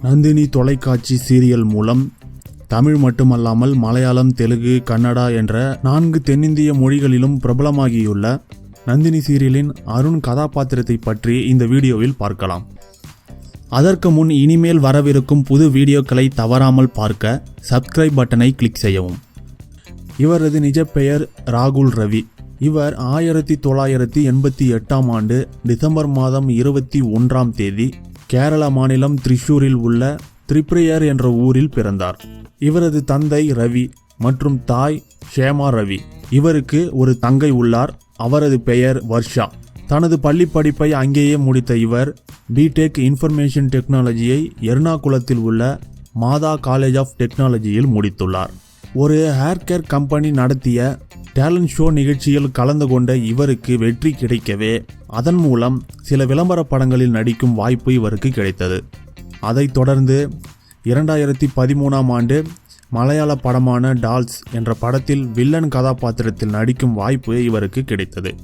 நந்தினி தொலைக்காட்சி சீரியல் மூலம் தமிழ் மட்டுமல்லாமல் மலையாளம் தெலுங்கு கன்னடா என்ற நான்கு தென்னிந்திய மொழிகளிலும் பிரபலமாகியுள்ள நந்தினி சீரியலின் அருண் கதாபாத்திரத்தை பற்றி இந்த வீடியோவில் பார்க்கலாம். அதற்கு முன் இனிமேல் வரவிருக்கும் புது வீடியோக்களை தவறாமல் பார்க்க சப்ஸ்கிரைப் பட்டனை கிளிக் செய்யவும். இவரது நிஜ பெயர் ராகுல் ரவி. இவர் ஆயிரத்தி தொள்ளாயிரத்தி எண்பத்தி எட்டாம் ஆண்டு டிசம்பர் மாதம் இருபத்தி ஒன்றாம் தேதி கேரள மாநிலம் திரிஷூரில் உள்ள திரிப்ரேயர் என்ற ஊரில் பிறந்தார். இவரது தந்தை ரவி மற்றும் தாய் ஷேமா ரவி. இவருக்கு ஒரு தங்கை உள்ளார். அவரது பெயர் வர்ஷா. தனது பள்ளி படிப்பை அங்கேயே முடித்த இவர் பிடெக் இன்ஃபர்மேஷன் டெக்னாலஜியை எர்ணாகுளத்தில் உள்ள மாதா காலேஜ் ஆஃப் டெக்னாலஜியில் முடித்துள்ளார். ஒரு ஹேர் கேர் கம்பெனி நடத்திய டேலண்ட் ஷோ நிகழ்ச்சியில் கலந்து கொண்ட இவருக்கு வெற்றி கிடைக்கவே அதன் மூலம் சில விளம்பர படங்களில் நடிக்கும் வாய்ப்பு இவருக்கு கிடைத்தது. அதைத் தொடர்ந்து இரண்டாயிரத்தி பதிமூணாம் ஆண்டு மலையாள படமான டால்ஸ் என்ற படத்தில் வில்லன் கதாபாத்திரத்தில் நடிக்கும் வாய்ப்பு இவருக்கு கிடைத்தது.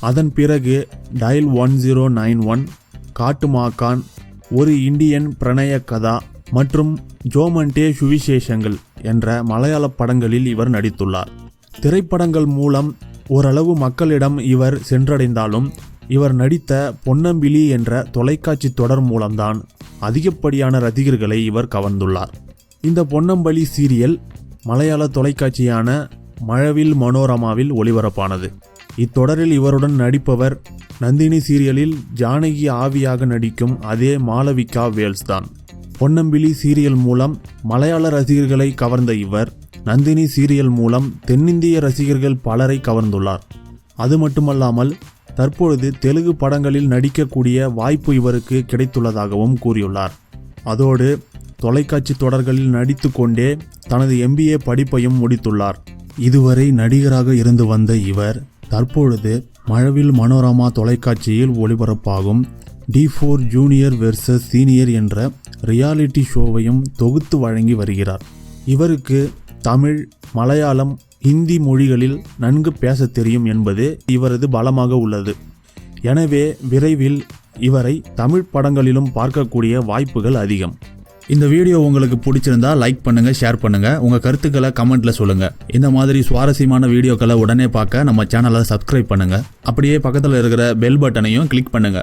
அதன் பிறகு dial one zero nine one காட்டு மாக்கான் ஒரு இந்தியன் பிரணய கதா மற்றும் ஜோமண்டே சுவிசேஷங்கள் என்ற மலையாள படங்களில் இவர் நடித்துள்ளார். திரைப்படங்கள் மூலம் ஓரளவு மக்களிடம் இவர் சென்றடைந்தாலும் இவர் நடித்த பொன்னம்பிலி என்ற தொலைக்காட்சி தொடர் மூலம்தான் அதிகப்படியான ரசிகர்களை இவர் கவர்ந்துள்ளார். இந்த பொன்னம்பலி சீரியல் மலையாள தொலைக்காட்சியான மழவில் மனோரமாவில் ஒளிபரப்பானது. இத்தொடரில் இவருடன் நடிப்பவர் நந்தினி சீரியலில் ஜானகி ஆவியாக நடிக்கும் அதே மாளவிகா வேல்ஸ் தான் பொன்னம்பிலி சீரியல் மூலம் மலையாள ரசிகர்களை கவர்ந்த இவர் நந்தினி சீரியல் மூலம் தென்னிந்திய ரசிகர்கள் பலரை கவர்ந்துள்ளார். அது மட்டுமல்லாமல் தற்பொழுது தெலுங்கு படங்களில் நடிக்கக்கூடிய வாய்ப்பு இவருக்கு கிடைத்துள்ளதாகவும் கூறியுள்ளார். அதோடு தொலைக்காட்சி தொடர்களில் நடித்து கொண்டே தனது எம்பிஏ படிப்பையும் முடித்துள்ளார். இதுவரை நடிகராக இருந்து வந்த இவர் தற்பொழுது மழவில் மனோரமா தொலைக்காட்சியில் ஒளிபரப்பாகும் D four junior versus senior என்ற ரியாலிட்டி ஷோவையும் தொகுத்து வழங்கி வருகிறார். இவருக்கு தமிழ் மலையாளம் ஹிந்தி மொழிகளில் நன்கு பேசத் தெரியும் என்பது இவரது பலமாக உள்ளது. எனவே விரைவில் இவரை தமிழ் படங்களிலும் பார்க்கக்கூடிய வாய்ப்புகள் அதிகம். இந்த வீடியோ உங்களுக்கு பிடிச்சிருந்தா லைக் பண்ணுங்க ஷேர் பண்ணுங்க. உங்க கருத்துக்களை கமெண்ட்ல சொல்லுங்க. இந்த மாதிரி சுவாரஸ்யமான வீடியோக்களை உடனே பார்க்க நம்ம சேனலை சப்ஸ்கிரைப் பண்ணுங்க. அப்படியே பக்கத்தில் இருக்கிற பெல் பட்டனையும் கிளிக் பண்ணுங்க.